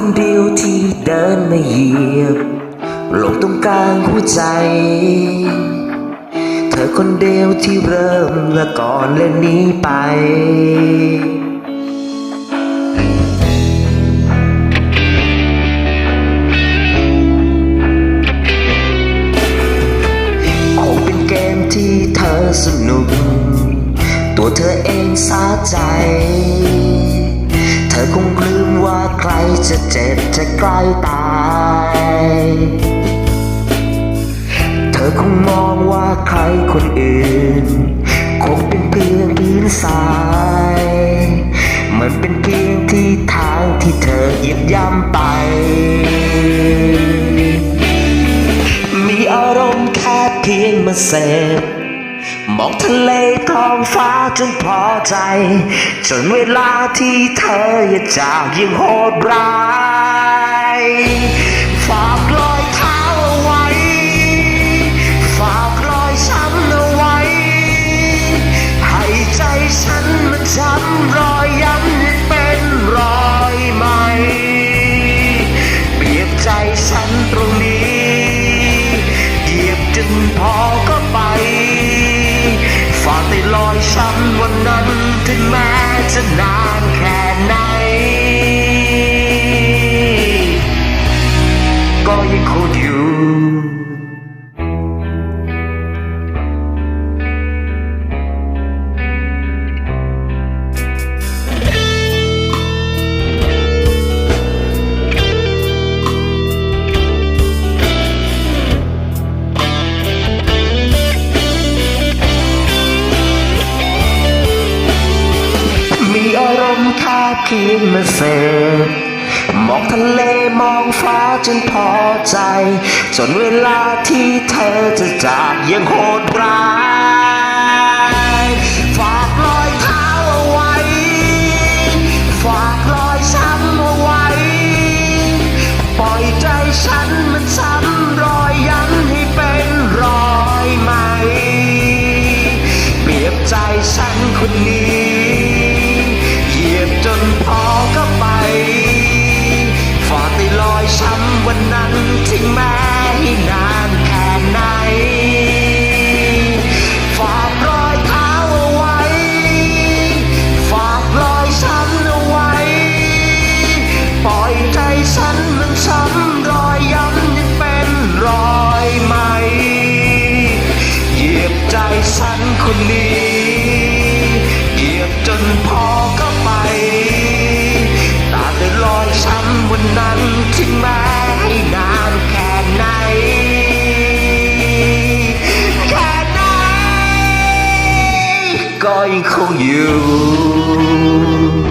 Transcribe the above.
คนเดียวที่เดินมาเหยียบลงตรงกลางหัวใจ เธอคนเดียวที่เริ่มและก่อนและนี้ไปคงเป็นเกมที่เธอสนุก ตัวเธอเองสาใจ อคงลืมว่าใครจะเจ็บจะใกล้ตาย เธอคงมองว่าใครคนอื่น คงเป็นเพียงพื้นทรายเหมือนเป็นเพียงที่ทางที่เธอเหยียบย่ำไป มีอารมณ์แค่เพียงมาเสพ มองทะเลท้องฟ้าจนพอใจ จนเวลาที่เธออย่าจากยังโหดร้ายฝากรอยเท้าเอาไว้ ฝากรอยช้ำเอาไว้ ให้ใจฉันมันช้ำรอยย้ำเป็นรอยใหม่เปียบใจฉันตรงนี้เหยียบจนพอก็ รอยช้ำวันนั้นถึงแม้จะนานแค่ไหน มณ์แค่เพียงมาเสพมองทะเลมองฟ้าจนพอใจ จนเวลาที่เธอจะจากยังโหดร้าย ช้ำวันนั้นที่แม้ มาอีกนานแค่ไหนแค่ไหนก็ยังคงอยู่